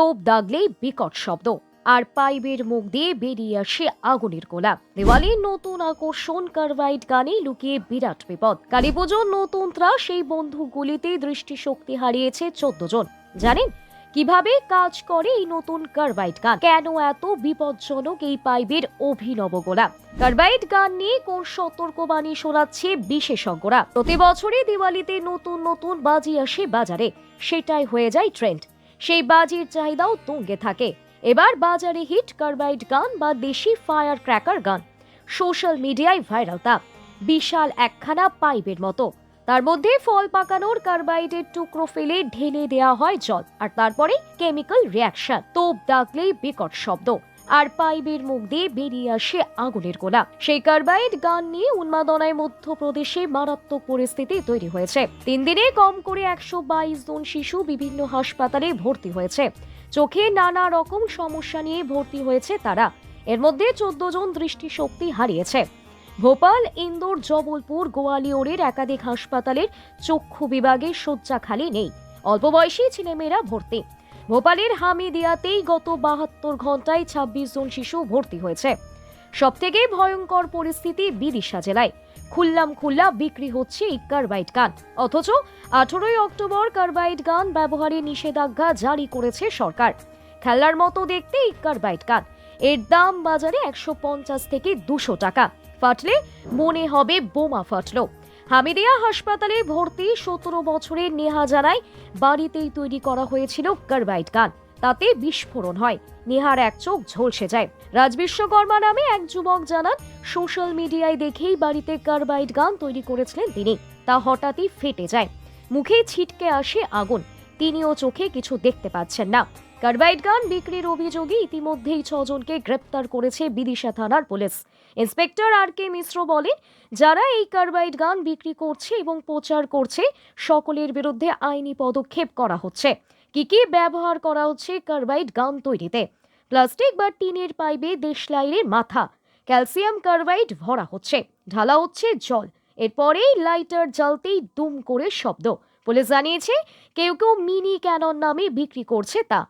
তোপ দাগলেই বিকট শব্দ। আর পাইবের মুখ দিয়ে বেরিয়ে আসে আগুনের গোলা। দেওয়ালির নতুন আকর্ষণ কারভাইট গানে লুকিয়ে বিরাট বিপদ। কালী পুজোর নতুন ত্রাস সেই বন্ধুগুলিতে দৃষ্টিশক্তি হারিয়েছে চোদ্দ জন। জানেন কীভাবে কাজ করে এই নতুন কার্বাইট গান? কেন এত বিপজ্জনক এই পাইবের অভিনব গোলা? কার্বাইট গান নিয়ে কোন সতর্কবাণী শোনাচ্ছে বিশেষজ্ঞরা? প্রতি বছরই দিওয়ালিতে নতুন নতুন বাজি আসে বাজারে। সেটাই হয়ে যায় ট্রেন্ড। সেই বাজির চাহিদাও তুঙ্গে থাকে। এবার বাজারে হিট কার্বাইড গান বা দেশি ফায়ার ক্র্যাকার গান। সোশ্যাল মিডিয়ায় ভাইরাল তা। বিশাল একখানা পাইপের মতো। তার মধ্যে ফল পাকানোর কার্বাইডের টুকরো ফেলে ঢেলে দেওয়া হয় জল। আর তারপরে কেমিক্যাল রিয়াকশন তোপ দাগলেই বিকট শব্দ। আর পাইপের মুখ দিয়ে বেরিয়ে আসে আগুনের গোলা সেই কার্বাইড গান নিয়ে উন্মাদনায় মধ্যপ্রদেশে মারাত্মক পরিস্থিতি তৈরি হয়েছে। তিন দিনে কম করে একশো বাইশ জন শিশু বিভিন্ন হাসপাতালে ভর্তি হয়েছে। চোখে নানা রকম সমস্যা নিয়ে ভর্তি হয়েছে তারা। এর মধ্যে চোদ্দ জন দৃষ্টিশক্তি হারিয়েছে। ভোপাল, ইন্দোর, জবলপুর গোয়ালিয়রের একাধিক হাসপাতালের চক্ষু বিভাগে শয্যা খালি নেই। অল্প বয়সী ছেলেমেয়েরা ভর্তি। ভোপালের হামিদিয়াতেই গত বাহাত্তর ঘন্টায় ছাব্বিশ জন শিশু ভর্তি হয়েছে। সবথেকে ভয়ঙ্কর পরিস্থিতি বিদিশা জেলায়। খুল্লাম খুল্লা বিক্রি হচ্ছে এই কার্বাইড গান। অথচ আঠারোই অক্টোবর কার্বাইড গান ব্যবহারে নিষেধাজ্ঞা জারি করেছে সরকার। খেলার মতো দেখতে এই কার্বাইড গান। এর দাম বাজারে একশো পঞ্চাশ থেকে দুশো টাকা। ফাটলে মনে হবে বোমা ফাটলো। হামিদিয়া হাসপাতালে ভর্তি সতেরো বছরের নেহা জানায় বাড়িতেই তৈরি করা হয়েছিল কার্বাইড গান। তাতে বিস্ফোরণ হয়। নেহার এক চোখ ঝলসে যায়। রাজ বিশ্বকর্মা নামে এক যুবক জানান, সোশ্যাল মিডিয়ায় দেখেই বাড়িতে কার্বাইড গান তৈরি করেছিলেন তিনি। তা হঠাৎই ফেটে যায়। মুখে ছিটকে আসে আগুন। তিনিও চোখে কিছু দেখতে পাচ্ছেন না। কার্বাইড গান বিক্রির অভিযোগে ইতিমধ্যেই ছজনকে গ্রেপ্তার করেছে বিদিশা থানার পুলিশ। ইন্সপেক্টর আর কে মিশ্র বলেন, যারা এই কার্বাইড গান বিক্রি করছে এবং প্রচার করছে, সকলের বিরুদ্ধে আইনি পদক্ষেপ করা হচ্ছে। কি কি ব্যবহার করা হচ্ছে কার্বাইড গান তৈরিতে? প্লাস্টিক বা টিনের পাইপে দেশলাইয়ের মাথা। ক্যালসিয়াম কার্বাইড ভরা হচ্ছে, ঢালা হচ্ছে জল। এরপরেই লাইটার জ্বালতেই দুম করে শব্দ। পুলিশ জানিয়েছে, কেউ কেউ মিনি ক্যানন নামে বিক্রি করছে তা।